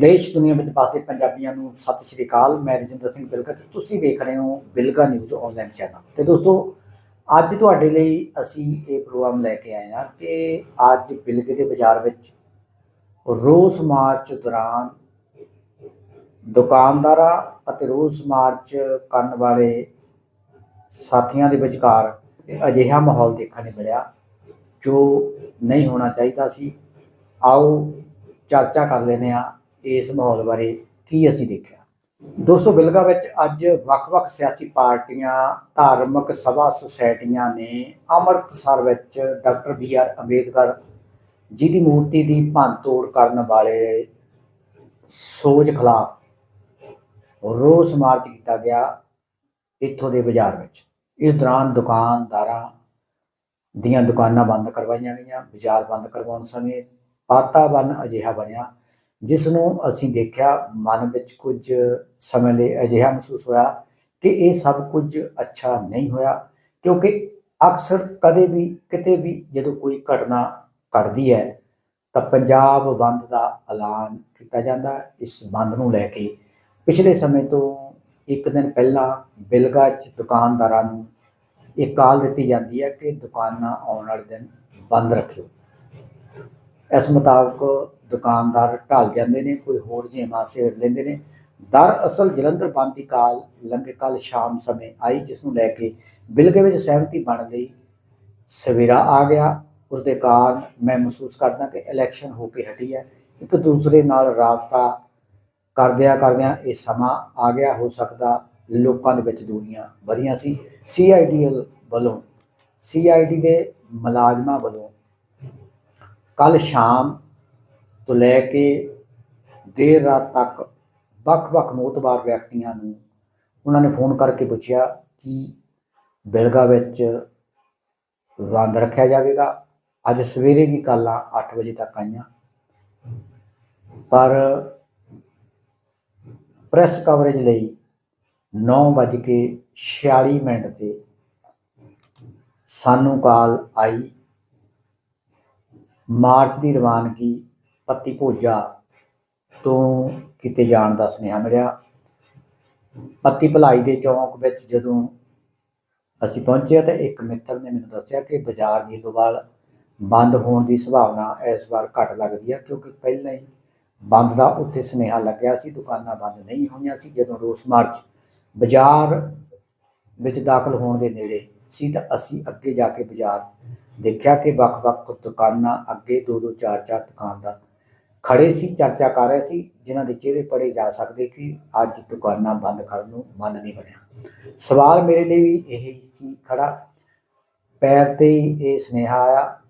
ਦੇਸ਼ ਦੁਨੀਆ ਵਿੱਚ ਵਸਦੇ ਪੰਜਾਬੀਆਂ ਨੂੰ, ਸਤਿ ਸ਼੍ਰੀ ਅਕਾਲ, ਮੈਂ ਰਜਿੰਦਰ ਸਿੰਘ ਬਿਲਗਾ ਤੇ ਤੁਸੀਂ ਵੇਖ ਰਹੇ ਹੋ ਬਿਲਗਾ ਨਿਊਜ਼ ਆਨਲਾਈਨ ਚੈਨਲ ਤੇ ਦੋਸਤੋ, ਅੱਜ ਤੁਹਾਡੇ ਲਈ ਅਸੀਂ ਇਹ ਪ੍ਰੋਗਰਾਮ ਲੈ ਕੇ ਆਏ ਹਾਂ ਕਿ ਅੱਜ ਬਿਲਗੇ ਦੇ ਬਾਜ਼ਾਰ ਵਿੱਚ ਰੋਸ ਮਾਰਚ ਦੌਰਾਨ ਦੁਕਾਨਦਾਰਾਂ ਅਤੇ ਰੋਸ ਮਾਰਚ ਕਰਨ ਵਾਲੇ ਸਾਥੀਆਂ ਦੇ ਵਿਚਕਾਰ ਅਜਿਹਾ ਮਾਹੌਲ ਦੇਖਣ ਨੂੰ ਮਿਲਿਆ, ਜੋ ਨਹੀਂ ਹੋਣਾ ਚਾਹੀਦਾ ਸੀ। ਆਓ, ਚਰਚਾ ਕਰ ਲੈਂਦੇ ਹਾਂ ਇਸ ਮਾਹੌਲ ਬਾਰੇ ਕੀ ਅਸੀਂ ਦੇਖਿਆ? ਦੋਸਤੋ, ਬਿਲਗਾ ਵਿੱਚ ਅੱਜ ਵੱਖ-ਵੱਖ ਸਿਆਸੀ ਪਾਰਟੀਆਂ, ਧਾਰਮਿਕ ਸਭਾ ਸੁਸਾਇਟੀਆਂ ਨੇ ਅੰਮ੍ਰਿਤਸਰ ਵਿੱਚ doctor B R Ambedkar ji ਦੀ ਮੂਰਤੀ ਦੀ ਭੰਨਤੋੜ ਕਰਨ ਵਾਲੇ ਸੋਚ ਖਿਲਾਫ ਰੋਸ ਮਾਰਚ ਕੀਤਾ ਗਿਆ ਇੱਥੋਂ ਦੇ ਬਾਜ਼ਾਰ ਵਿੱਚ। ਇਸ ਦੌਰਾਨ ਦੁਕਾਨਦਾਰਾਂ ਦੀਆਂ ਦੁਕਾਨਾਂ ਬੰਦ ਕਰਵਾਈਆਂ ਗਈਆਂ, ਬਾਜ਼ਾਰ ਬੰਦ ਕਰਵਾਉਣ ਸਮੇਂ ਵਾਤਾਵਰਨ ਅਜਿਹਾ ਬਣਿਆ ਜਿਸ ਨੂੰ ਅਸੀਂ ਦੇਖਿਆ ਮਨ ਵਿੱਚ ਕੁਝ ਸਮੇਂ ਲਈ ਅਜਿਹਾ ਮਹਿਸੂਸ ਹੋਇਆ ਕਿ ਇਹ ਸਭ ਕੁਝ ਅੱਛਾ ਨਹੀਂ ਹੋਇਆ, ਕਿਉਂਕਿ ਅਕਸਰ ਕਦੇ ਵੀ, ਕਿਤੇ ਵੀ ਜਦੋਂ ਕੋਈ ਘਟਨਾ ਘਟਦੀ ਹੈ, ਤਾਂ ਪੰਜਾਬ ਬੰਦ ਦਾ ਐਲਾਨ ਕੀਤਾ ਜਾਂਦਾ। ਇਸ ਬੰਦ ਨੂੰ ਲੈ ਕੇ ਪਿਛਲੇ ਸਮੇਂ ਤੋਂ ਇੱਕ ਦਿਨ ਪਹਿਲਾਂ ਬਿਲਗਾ 'ਚ ਦੁਕਾਨਦਾਰਾਂ ਨੂੰ ਇਹ ਕਾਲ ਦਿੱਤੀ ਜਾਂਦੀ ਹੈ ਕਿ ਦੁਕਾਨਾਂ ਆਉਣ ਵਾਲੇ ਦਿਨ ਬੰਦ ਰੱਖਿਓ। ਇਸ ਮੁਤਾਬਕ ਦੁਕਾਨਦਾਰ ਢਲ ਜਾਂਦੇ ਨੇ, ਕੋਈ ਹੋਰ ਜੇਮਾ ਸੇੜ ਲੈਂਦੇ ਨੇ। ਦਰਅਸਲ ਜਲੰਧਰ ਬੰਦ ਦੀ ਕਾਲ ਲੰਘੇ ਕੱਲ ਸ਼ਾਮ ਸਮੇਂ ਆਈ, ਜਿਸ ਨੂੰ ਲੈ ਕੇ ਬਿਲਗੇ ਵਿੱਚ ਸਹਿਮਤੀ ਬਣ ਗਈ। ਸਵੇਰਾ ਆ ਗਿਆ ਉਸ ਦੇ ਕਾਰਨ ਮੈਂ ਮਹਿਸੂਸ ਕਰਦਾ ਕਿ ਇਲੈਕਸ਼ਨ ਹੋ ਕੇ ਹਟੀ ਹੈ। ਇੱਕ ਦੂਸਰੇ ਨਾਲ ਰਾਬਤਾ ਕਰਦਿਆਂ ਕਰਦਿਆਂ ਇਹ ਸਮਾਂ ਆ ਗਿਆ, ਹੋ ਸਕਦਾ ਲੋਕਾਂ ਦੇ ਵਿੱਚ ਦੂਰੀਆਂ ਵਧੀਆਂ ਸੀ। ਸੀਆਈਡੀਐਲ ਵੱਲੋਂ ਸੀਆਈਡੀ ਦੇ ਮੁਲਾਜ਼ਮਾਂ ਵੱਲੋਂ ਕੱਲ ਸ਼ਾਮ ਤੋਂ ਲੈ ਕੇ ਦੇਰ ਰਾਤ ਤੱਕ ਵੱਖ-ਵੱਖ ਮੋਤਬਾਰ ਵਿਅਕਤੀਆਂ ਨੂੰ ਉਹਨਾਂ ਨੇ ਫੋਨ ਕਰਕੇ ਪੁੱਛਿਆ ਕਿ ਬਿਲਗਾ ਵਿੱਚ ਬੰਦ ਰੱਖਿਆ ਜਾਵੇਗਾ। ਅੱਜ ਸਵੇਰੇ ਵੀ ਕਾਲਾਂ 8 ਵਜੇ ਤੱਕ ਆਈਆਂ। ਪਰ ਪ੍ਰੈਸ ਕਵਰੇਜ ਲਈ 9:46 ਮਿੰਟ ਤੇ ਸਾਨੂੰ ਕਾਲ ਆਈ। ਮਾਰਚ ਦੀ ਰਵਾਨਗੀ ਪੱਤੀ ਭੋਜਾ ਤੋਂ ਕਿਤੇ ਜਾਣ ਦਾ ਸੁਨੇਹਾ ਮਿਲਿਆ। ਪੱਤੀ ਭਲਾਈ ਦੇ ਚੌਂਕ ਵਿੱਚ ਜਦੋਂ ਅਸੀਂ ਪਹੁੰਚੇ ਤਾਂ ਇੱਕ ਮਿੱਤਰ ਨੇ ਮੈਨੂੰ ਦੱਸਿਆ ਕਿ ਬਾਜ਼ਾਰ ਨੀਲੋਵਾਲ ਬੰਦ ਹੋਣ ਦੀ ਸੰਭਾਵਨਾ ਇਸ ਵਾਰ ਘੱਟ ਲੱਗਦੀ ਹੈ ਕਿਉਂਕਿ ਪਹਿਲਾਂ ਹੀ ਬੰਦ ਦਾ ਉੱਥੇ ਸੁਨੇਹਾ ਲੱਗਿਆ ਸੀ, ਦੁਕਾਨਾਂ ਬੰਦ ਨਹੀਂ ਹੋਈਆਂ ਸੀ। ਜਦੋਂ ਰੋਸ ਮਾਰਚ ਬਾਜ਼ਾਰ ਵਿੱਚ ਦਾਖਲ ਹੋਣ ਦੇ ਨੇੜੇ ਸੀ ਤਾਂ ਅਸੀਂ ਅੱਗੇ ਜਾ ਕੇ ਬਾਜ਼ਾਰ ਦੇਖਿਆ ਕਿ ਵੱਖ-ਵੱਖ ਦੁਕਾਨਾਂ ਅੱਗੇ ਦੋ ਦੋ ਚਾਰ ਚਾਰ ਦੁਕਾਨਦਾਰ ਖੜੇ ਸੀ, ਚਰਚਾ ਕਰ ਰਹੇ ਸੀ, ਜਿਨ੍ਹਾਂ ਦੇ ਚਿਹਰੇ ਪੜੇ ਜਾ ਸਕਦੇ ਕਿ ਅੱਜ ਦੁਕਾਨਾਂ ਬੰਦ ਕਰਨ ਨੂੰ ਮਨ ਨਹੀਂ ਬਣਿਆ। ਸਵਾਲ ਮੇਰੇ ਲਈ ਵੀ ਇਹ ਹੀ ਸੀ, ਖੜਾ। ਪੈਰ ਤੇ ਹੀ ਇਹ ਸੁਨੇਹਾ ਆਇਆ।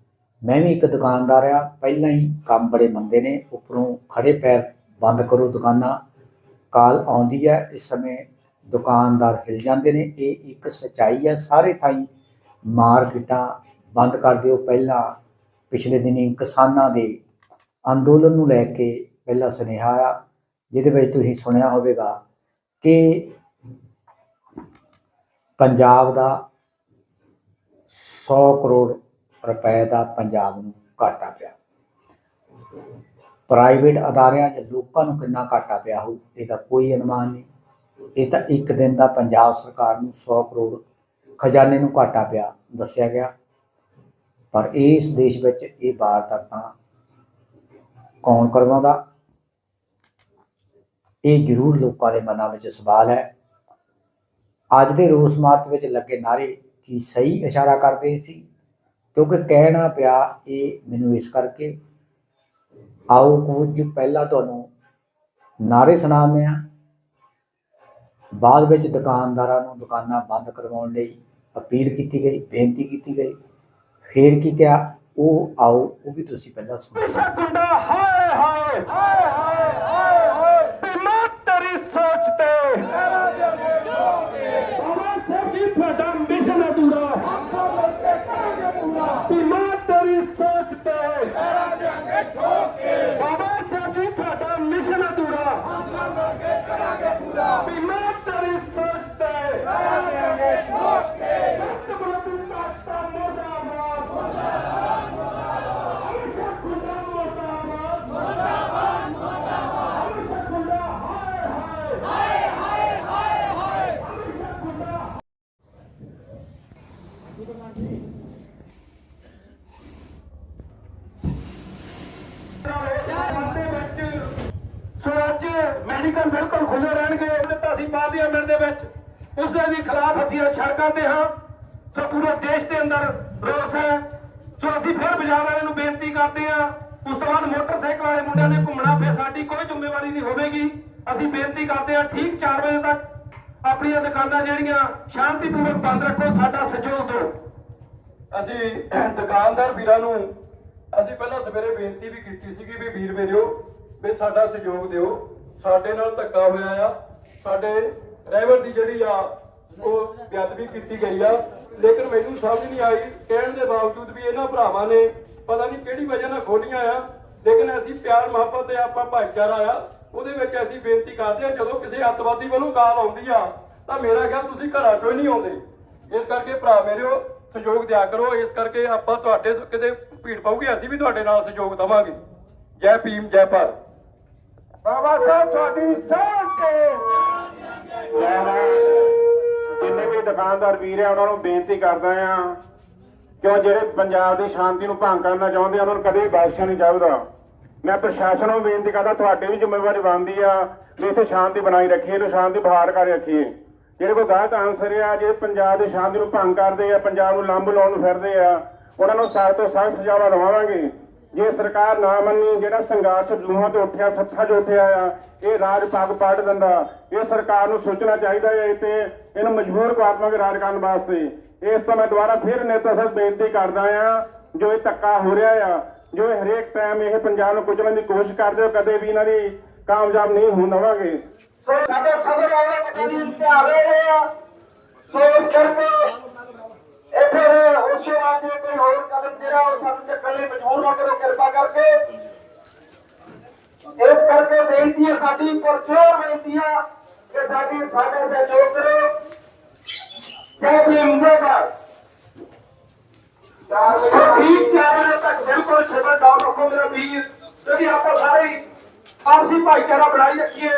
ਮੈਂ ਵੀ ਇੱਕ ਦੁਕਾਨਦਾਰ ਆ ਪਹਿਲਾਂ ਹੀ ਕੰਮ ਬੜੇ ਮੰਦੇ ਨੇ, ਉੱਪਰੋਂ ਖੜੇ ਪੈਰ ਬੰਦ ਕਰੋ ਦੁਕਾਨਾਂ। ਕਾਲ ਆਉਂਦੀ ਹੈ, ਇਸ ਸਮੇਂ ਦੁਕਾਨਦਾਰ ਹਿਲ ਜਾਂਦੇ ਨੇ। ਇਹ ਇੱਕ ਸਚਾਈ ਹੈ, ਸਾਰੇ ਥਾਈ ਮਾਰਕੀਟਾਂ ਬੰਦ ਕਰ ਦਿਓ। ਪਹਿਲਾਂ ਪਿਛਲੇ ਦਿਨੀ ਕਿਸਾਨਾਂ ਦੇ ਅੰਦੋਲਨ ਨੂੰ ਲੈ ਕੇ ਪਹਿਲਾ ਸੁਨੇਹਾ ਆ, ਜਿਹਦੇ ਵਿੱਚ ਤੁਸੀਂ ਸੁਣਿਆ ਹੋਵੇਗਾ ਕਿ ਪੰਜਾਬ ਦਾ 100 ਕਰੋੜ ਰੁਪਏ ਦਾ ਪੰਜਾਬ ਨੂੰ ਘਾਟਾ ਪਿਆ। ਪ੍ਰਾਈਵੇਟ ਅਦਾਰਿਆਂ 'ਚ ਲੋਕਾਂ ਨੂੰ ਕਿੰਨਾ ਘਾਟਾ ਪਿਆ ਹੋਊ ਇਹਦਾ ਕੋਈ ਅਨੁਮਾਨ ਨਹੀਂ। ਇਹ ਤਾਂ ਇੱਕ ਦਿਨ ਦਾ ਪੰਜਾਬ ਸਰਕਾਰ ਨੂੰ 100 ਕਰੋੜ ਖਜ਼ਾਨੇ ਨੂੰ ਘਾਟਾ ਪਿਆ, ਦੱਸਿਆ ਗਿਆ। ਪਰ ਇਸ ਦੇਸ਼ ਵਿੱਚ ਇਹ ਵਾਰਦਾਤਾਂ ਕੌਣ ਕਰਵਾਉਂਦਾ? ਇਹ ਜ਼ਰੂਰ ਲੋਕਾਂ ਦੇ ਮਨਾਂ ਵਿੱਚ ਸਵਾਲ ਹੈ। ਅੱਜ ਦੇ ਰੋਸ ਮਾਰਚ ਵਿੱਚ ਲੱਗੇ ਨਾਰੇ ਕੀ ਸਹੀ ਇਸ਼ਾਰਾ ਕਰਦੇ ਸੀ? ਕਿਉਂਕਿ ਕਹਿਣਾ ਪਿਆ ਇਹ ਮੈਨੂੰ ਇਸ ਕਰਕੇ। ਆਓ ਕੁਝ ਪਹਿਲਾਂ ਤੁਹਾਨੂੰ ਨਾਰੇ ਸੁਣਾਉਂਦੇ ਆ ਬਾਅਦ ਵਿੱਚ ਦੁਕਾਨਦਾਰਾਂ ਨੂੰ ਦੁਕਾਨਾਂ ਬੰਦ ਕਰਵਾਉਣ ਲਈ ਅਪੀਲ ਕੀਤੀ ਗਈ, ਬੇਨਤੀ ਕੀਤੀ ਗਈ। ਫੇਰ ਕੀ ਕਿਹਾ? ਉਹ ਆਓ ਉਹ ਵੀ ਤੁਸੀਂ ਉਸ ਸੜਕਾਂ ਤੇ ਹਾਂ ਸੋ ਪੂਰੇ ਦੇਸ਼ ਦੇ ਅੰਦਰ ਰੋਸ ਹੈ ਸੋ ਅਸੀਂ ਫਿਰ ਬਾਜ਼ਾਰ ਵਾਲਿਆਂ ਨੂੰ ਬੇਨਤੀ ਕਰਦੇ ਹਾਂ ਉਸ ਤੋਂ ਬਾਅਦ ਮੋਟਰਸਾਈਕਲ ਵਾਲੇ ਮੁੰਡਿਆਂ ਨੇ ਘੁੰਮਣਾ ਫਿਰ ਸਾਡੀ ਕੋਈ ਜ਼ਿੰਮੇਵਾਰੀ ਨਹੀਂ ਹੋਵੇਗੀ ਅਸੀਂ ਬੇਨਤੀ ਕਰਦੇ ਹਾਂ ਠੀਕ 4 ਵਜੇ ਤੱਕ ਆਪਣੀਆਂ ਦੁਕਾਨਾਂ ਜਿਹੜੀਆਂ ਸ਼ਾਂਤੀਪੂਰਵਕ ਬੰਦ ਰੱਖੋ, ਸਾਡਾ ਸਹਿਯੋਗ ਦਿਓ। ਅਸੀਂ ਦੁਕਾਨਦਾਰ ਵੀਰਾਂ ਨੂੰ ਅਸੀਂ ਪਹਿਲਾਂ ਸਵੇਰੇ ਬੇਨਤੀ ਵੀ ਕੀਤੀ ਸੀਗੀ ਵੀ ਵੀਰ ਮੇਰਿਓ ਵੀ ਸਾਡਾ ਸਹਿਯੋਗ ਦਿਓ। ਸਾਡੇ ਨਾਲ ਧੱਕਾ ਹੋਇਆ ਆ। ਸਾਡੇ ਡਰਾਈਵਰ ਦੀ ਜਿਹੜੀ ਆ, ਉਹ ਬੇਅਦਬੀ ਕੀਤੀ ਗਈ ਆ। ਲੇਕਿਨ ਮੈਨੂੰ ਸਮਝ ਨਹੀਂ ਆਈ, ਕਹਿਣ ਦੇ ਬਾਵਜੂਦ ਵੀ ਇਹਨਾਂ ਭਰਾਵਾਂ ਨੇ ਪਤਾ ਨਹੀਂ ਕਿਹੜੀ ਵਜ੍ਹਾ ਨਾਲ ਖੋਲੀਆਂ ਆ। ਲੇਕਿਨ ਅਸੀਂ ਪਿਆਰ ਮੁਹੱਬਤ ਤੇ ਆਪਾਂ ਭਾਈਚਾਰਾ ਆ। ਉਹਦੇ ਵਿੱਚ ਅਸੀਂ ਬੇਨਤੀ ਕਰਦੇ ਆ ਜਦੋਂ ਕਿਸੇ ਅੱਤਵਾਦੀ ਵੱਲੋਂ ਗਾਲ ਆਉਂਦੀ ਆ ਤਾਂ ਮੇਰਾ ਖਿਆਲ ਤੁਸੀਂ ਘਰਾਂ ਚੋਂ ਹੀ ਨਹੀਂ ਆਉਂਦੇ। ਇਸ ਕਰਕੇ ਭਰਾ ਮੇਰਿਓ ਸਹਿਯੋਗ ਦਿਆ ਕਰੋ। ਇਸ ਕਰਕੇ ਆਪਾਂ ਤੁਹਾਡੇ ਤੋਂ ਕਿਤੇ ਭੀੜ ਪਊਗੀ ਅਸੀਂ ਵੀ ਤੁਹਾਡੇ ਨਾਲ ਸਹਿਯੋਗ ਦਵਾਂਗੇ। ਜੈ ਭੀਮ ਜੈ ਭਾਰਤ। ਬਾਬਾ ਸਾਹਿਬ ਤੁਹਾਡੀ ਜਿੰਨੇ ਵੀ ਦੁਕਾਨਦਾਰ ਵੀਰ ਆ ਉਹਨਾਂ ਨੂੰ ਬੇਨਤੀ ਕਰਦਾ ਆ ਕਿਉਂ ਜਿਹੜੇ ਪੰਜਾਬ ਦੀ ਸ਼ਾਂਤੀ ਨੂੰ ਭੰਗ ਕਰਨਾ ਚਾਹੁੰਦੇ ਆ ਉਹਨਾਂ ਨੂੰ ਕਦੇ ਵੀ ਬਾਦਸ਼ਾਹ ਨਹੀਂ ਚਾਹੀਦਾ। ਮੈਂ ਪ੍ਰਸ਼ਾਸਨ ਨੂੰ ਬੇਨਤੀ ਕਰਦਾ, ਤੁਹਾਡੀ ਵੀ ਜ਼ਿੰਮੇਵਾਰੀ ਬਣਦੀ ਆ ਵੀ ਇੱਥੇ ਸ਼ਾਂਤੀ ਬਣਾਈ ਰੱਖੀਏ, ਇਹਨੂੰ ਸ਼ਾਂਤੀ ਬਹਾਰ ਕਰ ਰੱਖੀਏ। ਜਿਹੜੇ ਕੋਈ ਗਲਤ ਆਨਸਰ ਆ ਜਿਹੜੇ ਪੰਜਾਬ ਦੀ ਸ਼ਾਂਤੀ ਨੂੰ ਭੰਗ ਕਰਦੇ ਆ, ਪੰਜਾਬ ਨੂੰ ਲੰਬ ਲਾਉਣ ਨੂੰ ਫਿਰਦੇ ਆ, ਉਹਨਾਂ ਨੂੰ ਸਖਤ ਤੋਂ ਸਖਤ ਸਜ਼ਾਵਾਂ ਦਵਾਵਾਂਗੇ। ਜੇ ਸਰਕਾਰ ਨਾ ਮੰਨੀ, ਜਿਹੜਾ ਸੰਘਰਸ਼ ਲੂਹਾਂ ਤੋਂ ਉੱਠਿਆ, ਸੱਥਾਂ 'ਚ ਉੱਠਿਆ ਆ, ਇਹ ਰਾਜ ਪੱਗ ਪਾੜ ਦਿੰਦਾ। ਇਹ ਸਰਕਾਰ ਨੂੰ ਸੋਚਣਾ ਚਾਹੀਦਾ ਹੈ ਤੇ ਇਹਨੂੰ ਮਜਬੂਰ ਕਰ ਦਵਾਂਗੇ ਰਾਜ ਕਰਨ ਵਾਸਤੇ। ਇਸ ਤੋਂ ਮੈਂ ਦੁਬਾਰਾ ਫਿਰ ਨੇਤਾ ਸਾਹਿਬ ਬੇਨਤੀ ਕਰਦਾ ਆ, ਜੋ ਇਹ ਧੱਕਾ ਹੋ ਰਿਹਾ ਆ ਜੋ ਹਰੇਕ ਟਾਈਮ ਇਹ ਪੰਜਾਬ ਨੂੰ ਕੁਚਲਣ ਦੀ ਕੋਸ਼ਿਸ਼ ਕਰਦੇ ਹੋ, ਕਦੇ ਵੀ ਇਹਨਾਂ ਦੀ ਕਾਮਯਾਬ ਨਹੀਂ ਹੋਣ ਸਾਡੇ ਸਦਰ ਵਾਲੇ ਪਤਾ ਨਹੀਂ ਰਹੇ। ਆ ਸੋ ਇਸ ਕਰਕੇ ਇਹ ਫਿਰ ਉਸ ਤੋਂ ਬਾਅਦ ਜੇ ਕੋਈ ਹੋਰ ਕਦਮ ਜਿਹੜਾ ਉਹ ਸਾਨੂੰ ਚੱਕਣ ਲਈ ਮਜਬੂਰ ਨਾ ਕਰੋ, ਕਿਰਪਾ ਕਰਕੇ। ਇਸ ਕਰਕੇ ਬੇਨਤੀ ਹੈ ਸਾਡੀ, ਪਰਚੋਰ ਬੇਨਤੀ ਹੈ ਕਿ ਸਾਡੀ ਸਾਡੇ ਸਹਿਯੋਗ ਕਰੋ। ਜੈ ਭੀਮ, ਜੈ ਭਾਰਤ। ਠੀਕ ਚਾਰ ਤੱਕ ਬਿਲਕੁਲ ਛੇਵਾਂ ਡਾਊਨ ਰੱਖੋ ਮੇਰਾ ਵੀਰ। ਕਿਉਂਕਿ ਆਪਾਂ ਸਾਰੇ ਆਪਸੀ ਭਾਈਚਾਰਾ ਬਣਾਈ ਰੱਖੀਏ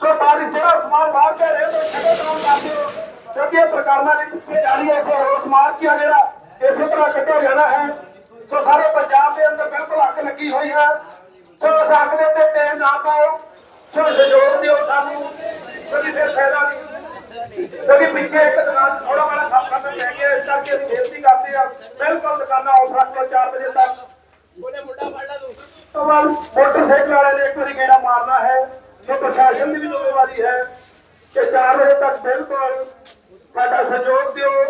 ਸੋ ਬਾਰੀ ਜਿਹੜਾ ਸਮਾਨ ਬਾਹਰ ਦੇ ਰਹੇ ਤੋਂ ਛੇਵਾਂ ਡਾਊਨ ਕਰ ਦਿਓ। ਕਿਉਂਕਿ ਇਹ ਪ੍ਰਕਾਰਾਂ ਵਿੱਚ ਪਿੱਛੇ ਜਾਰੀ ਹੈ ਸੋ ਸਮਾਜ ਚ ਜਿਹੜਾ ਇਸੇ ਤਰ੍ਹਾਂ ਕੱਢਿਆ ਜਾਣਾ ਹੈ। ਸੋ ਸਾਰੇ ਪੰਜਾਬ ਦੇ ਅੰਦਰ ਬਿਲਕੁਲ ਅੱਗ ਲੱਗੀ ਹੋਈ ਹੈ। ਸੋ ਉਸ ਅੱਗ ਦੇ ਉੱਤੇ ਤੇਲ ਨਾ ਪਾਓ। ਸੋ ਸਹਿਯੋਗ ਦਿਓ ਸਾਨੂੰ। ਕਦੀ ਫਿਰ ਫਾਇਦਾ ਨਹੀਂ। ਕਦੀ ਪਿੱਛੇ ਇੱਕ ਦੁਕਾਨ ਥੋੜਾ ਬੜਾ ਕੰਮ ਕਰਨਾ ਚਾਹੀਏ ਇਸ ਕਰਕੇ ਅਸੀਂ ਬੇਨਤੀ ਕਰਦੇ ਆ ਬਿਲਕੁਲ ਦੁਕਾਨਾਂ ਆਫ ਰੱਖ ਲਓ 4 ਵਜੇ ਤੱਕ ਤੋਂ ਬਾਅਦ ਮੋਟਰਸਾਈਕਲ ਵਾਲੇ ਨੇ ਇੱਕ ਵਾਰੀ ਗੇੜਾ ਮਾਰਨਾ ਹੈ ਸੋ ਪ੍ਰਸ਼ਾਸਨ ਦੀ ਵੀ ਜ਼ਿੰਮੇਵਾਰੀ ਹੈ ਕਿ 4 ਵਜੇ ਤੱਕ ਬਿਲਕੁਲ ਸਾਡਾ ਸਹਿਯੋਗ ਦਿਓ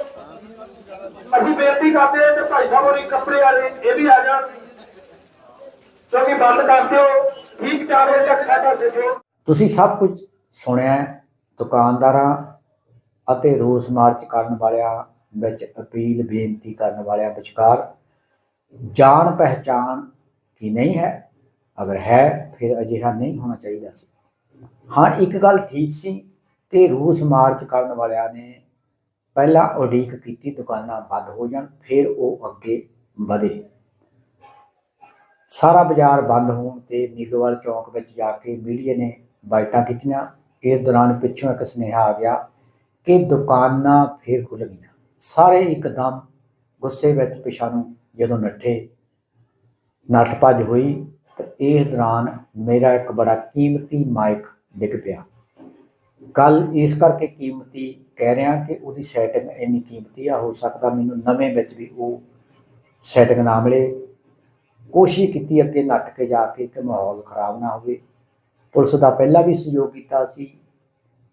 ਅਸੀਂ ਬੇਨਤੀ ਕਰਦੇ ਹਾਂ ਕਿ ਭਾਈ ਸਾਹਿਬ ਹੋਰੀ ਕੱਪੜੇ ਵਾਲੇ ਆ ਜਾਣ। ਕਿਉਂਕਿ ਬੰਦ ਕਰ ਦਿਓ, ਠੀਕ 4 ਵਜੇ ਤੱਕ ਸਾਡਾ ਸਹਿਯੋਗ ਤੁਸੀਂ ਸਭ ਕੁਝ ਸੁਣਿਆ ਦੁਕਾਨਦਾਰਾਂ ਅਤੇ ਰੋਸ ਮਾਰਚ ਕਰਨ ਵਾਲਿਆਂ ਵਿੱਚ ਅਪੀਲ, ਬੇਨਤੀ ਕਰਨ ਵਾਲਿਆਂ ਵਿਚਕਾਰ ਜਾਣ ਪਹਿਚਾਣ ਕੀ ਨਹੀਂ ਹੈ? ਅਗਰ ਹੈ, ਫਿਰ ਅਜਿਹਾ ਨਹੀਂ ਹੋਣਾ ਚਾਹੀਦਾ ਸੀ। ਹਾਂ, ਇੱਕ ਗੱਲ ਠੀਕ ਸੀ ਕਿ ਰੋਸ ਮਾਰਚ ਕਰਨ ਵਾਲਿਆਂ ਨੇ ਪਹਿਲਾਂ ਉਡੀਕ ਕੀਤੀ, ਦੁਕਾਨਾਂ ਬੰਦ ਹੋ ਜਾਣ, ਫਿਰ ਉਹ ਅੱਗੇ ਵਧੇ। ਸਾਰਾ ਬਾਜ਼ਾਰ ਬੰਦ ਹੋਣ ਤੇ ਨੀਲੋਵਾਲ ਚੌਕ ਵਿੱਚ ਜਾ ਕੇ ਮੀਡੀਆ ਨੇ ਬਾਈਟਾਂ ਕੀਤੀਆਂ। ਇਸ ਦੌਰਾਨ ਪਿੱਛੋਂ ਇੱਕ ਸੁਨੇਹਾ ਆ ਗਿਆ ਕਿ ਦੁਕਾਨਾਂ ਫੇਰ ਖੁੱਲ ਗਈਆਂ। ਸਾਰੇ ਇੱਕਦਮ ਗੁੱਸੇ ਵਿੱਚ ਪਿਛਾ ਨੂੰ ਜਦੋਂ ਨੱਠੇ, ਨੱਠ ਭੱਜ ਹੋਈ ਤੇ ਇਸ ਦੌਰਾਨ ਮੇਰਾ ਇੱਕ ਬੜਾ ਕੀਮਤੀ ਮਾਈਕ ਡਿੱਗ ਪਿਆ। ਗੱਲ ਇਸ ਕਰਕੇ ਕੀਮਤੀ ਕਹਿ ਰਿਹਾ ਕਿ ਉਹਦੀ ਸੈਟਿੰਗ ਇੰਨੀ ਕੀਮਤੀ ਆ, ਹੋ ਸਕਦਾ ਮੈਨੂੰ ਨਵੇਂ ਵਿੱਚ ਵੀ ਉਹ ਸੈਟਿੰਗ ਨਾ ਮਿਲੇ। ਕੋਸ਼ਿਸ਼ ਕੀਤੀ ਅੱਗੇ ਨੱਟ ਕੇ ਜਾ ਕੇ ਕਿ ਮਾਹੌਲ ਖਰਾਬ ਨਾ ਹੋਵੇ। ਪੁਲਿਸ ਦਾ ਪਹਿਲਾਂ ਵੀ ਸਹਿਯੋਗ ਕੀਤਾ ਸੀ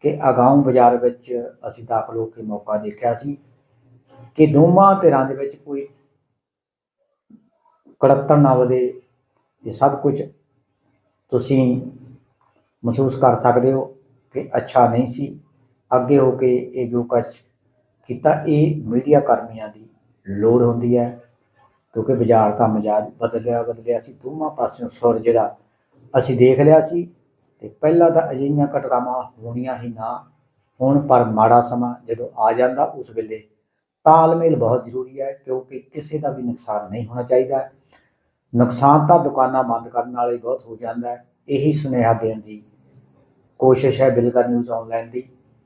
ਕਿ ਅਗਾਉਂ ਬਾਜ਼ਾਰ ਵਿੱਚ ਅਸੀਂ ਦਾਖਲ ਹੋ ਕੇ ਮੌਕਾ ਦੇਖਿਆ ਸੀ ਕਿ ਦੋਵਾਂ ਧਿਰਾਂ ਦੇ ਵਿੱਚ ਕੋਈ ਕੜੱਤਣ ਨਾ ਵਧੇ। ਇਹ ਸਭ ਕੁਝ ਤੁਸੀਂ ਮਹਿਸੂਸ ਕਰ ਸਕਦੇ ਹੋ ਕਿ ਅੱਛਾ ਨਹੀਂ ਸੀ। ਅੱਗੇ ਹੋ ਕੇ ਇਹ ਜੋ ਕੁਛ ਕੀਤਾ, ਇਹ ਮੀਡੀਆ ਕਰਮੀਆਂ ਦੀ ਲੋੜ ਹੁੰਦੀ ਹੈ। ਕਿਉਂਕਿ ਬਾਜ਼ਾਰ ਦਾ ਮਜਾਜ ਬਦਲਿਆ ਬਦਲਿਆ ਸੀ। ਦੋਵਾਂ ਪਾਸਿਓਂ ਸੁਰ ਜਿਹੜਾ ਅਸੀਂ ਦੇਖ ਲਿਆ ਸੀ ਤੇ ਪਹਿਲਾਂ ਤਾਂ ਅਜਿਹੀਆਂ ਘਟਨਾਵਾਂ ਹੋਣੀਆਂ ਹੀ ਨਾ। ਹੁਣ ਪਰ ਮਾੜਾ ਸਮਾਂ ਜਦੋਂ ਆ ਜਾਂਦਾ ਉਸ ਵੇਲੇ ਤਾਲਮੇਲ ਬਹੁਤ ਜ਼ਰੂਰੀ ਹੈ, ਕਿਉਂਕਿ ਕਿਸੇ ਦਾ ਵੀ ਨੁਕਸਾਨ ਨਹੀਂ ਹੋਣਾ ਚਾਹੀਦਾ। ਨੁਕਸਾਨ ਤਾਂ ਦੁਕਾਨਾਂ ਬੰਦ ਕਰਨ ਵਾਲੇ ਬਹੁਤ ਹੋ ਜਾਂਦਾ ਹੈ। ਇਹੀ ਸੁਨੇਹਾ ਦੇਣ ਦੀ ਕੋਸ਼ਿਸ਼ ਹੈ ਬਿਲਗਾ ਨਿਊਜ਼ ਆਨਲਾਈਨ ਦੀ।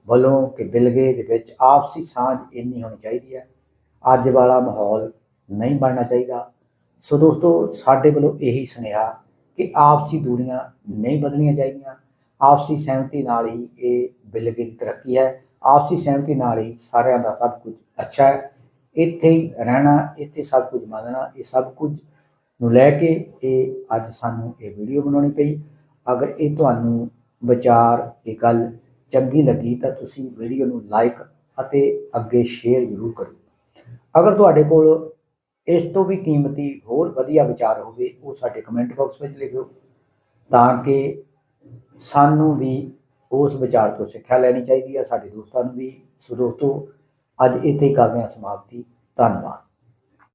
ਵੱਲੋਂ ਕਿ ਬਿਲਗੇ ਦੇ ਵਿੱਚ ਆਪਸੀ ਸਾਂਝ ਇੰਨੀ ਹੋਣੀ ਚਾਹੀਦੀ ਹੈ। ਅੱਜ ਵਾਲਾ ਮਾਹੌਲ ਨਹੀਂ ਬਣਨਾ ਚਾਹੀਦਾ। ਸੋ ਦੋਸਤੋ, ਸਾਡੇ ਵੱਲੋਂ ਇਹੀ ਸੁਨੇਹਾ ਕਿ ਆਪਸੀ ਦੂਰੀਆਂ ਨਹੀਂ ਵਧਣੀਆਂ ਚਾਹੀਦੀਆਂ। ਆਪਸੀ ਸਹਿਮਤੀ ਨਾਲ ਹੀ ਇਹ ਬਿਲਗੇ ਦੀ ਤਰੱਕੀ ਹੈ। ਆਪਸੀ ਸਹਿਮਤੀ ਨਾਲ ਹੀ ਸਾਰਿਆਂ ਦਾ ਸਭ ਕੁਝ ਅੱਛਾ ਹੈ। ਇੱਥੇ ਹੀ ਰਹਿਣਾ, ਇੱਥੇ ਸਭ ਕੁਝ ਮੰਨਣਾ, ਇਹ ਸਭ ਕੁਝ ਨੂੰ ਲੈ ਕੇ ਇਹ ਅੱਜ ਸਾਨੂੰ ਇਹ ਵੀਡੀਓ ਬਣਾਉਣੀ ਪਈ। ਅਗਰ ਇਹ ਤੁਹਾਨੂੰ ਵਿਚਾਰ, ਇਹ ਗੱਲ ਚੰਗੀ ਲੱਗੀ ਤਾਂ ਤੁਸੀਂ ਵੀਡੀਓ ਨੂੰ ਲਾਈਕ ਅਤੇ ਅੱਗੇ ਸ਼ੇਅਰ ਜ਼ਰੂਰ ਕਰੋ ਅਗਰ ਤੁਹਾਡੇ ਕੋਲ ਇਸ ਤੋਂ ਵੀ ਕੀਮਤੀ ਹੋਰ ਵਧੀਆ ਵਿਚਾਰ ਹੋਵੇ, ਉਹ ਸਾਡੇ ਕਮੈਂਟ ਬਾਕਸ ਵਿੱਚ ਲਿਖਿਓ, ਤਾਂ ਕਿ ਸਾਨੂੰ ਵੀ ਉਸ ਵਿਚਾਰ ਤੋਂ ਸਿੱਖਿਆ ਲੈਣੀ ਚਾਹੀਦੀ ਹੈ ਸਾਡੇ ਦੋਸਤਾਂ ਨੂੰ ਵੀ, ਸੋ ਦੋਸਤੋ, ਅੱਜ ਇੱਥੇ ਹੀ ਕਰਦੇ ਹਾਂ ਸਮਾਪਤੀ। ਧੰਨਵਾਦ।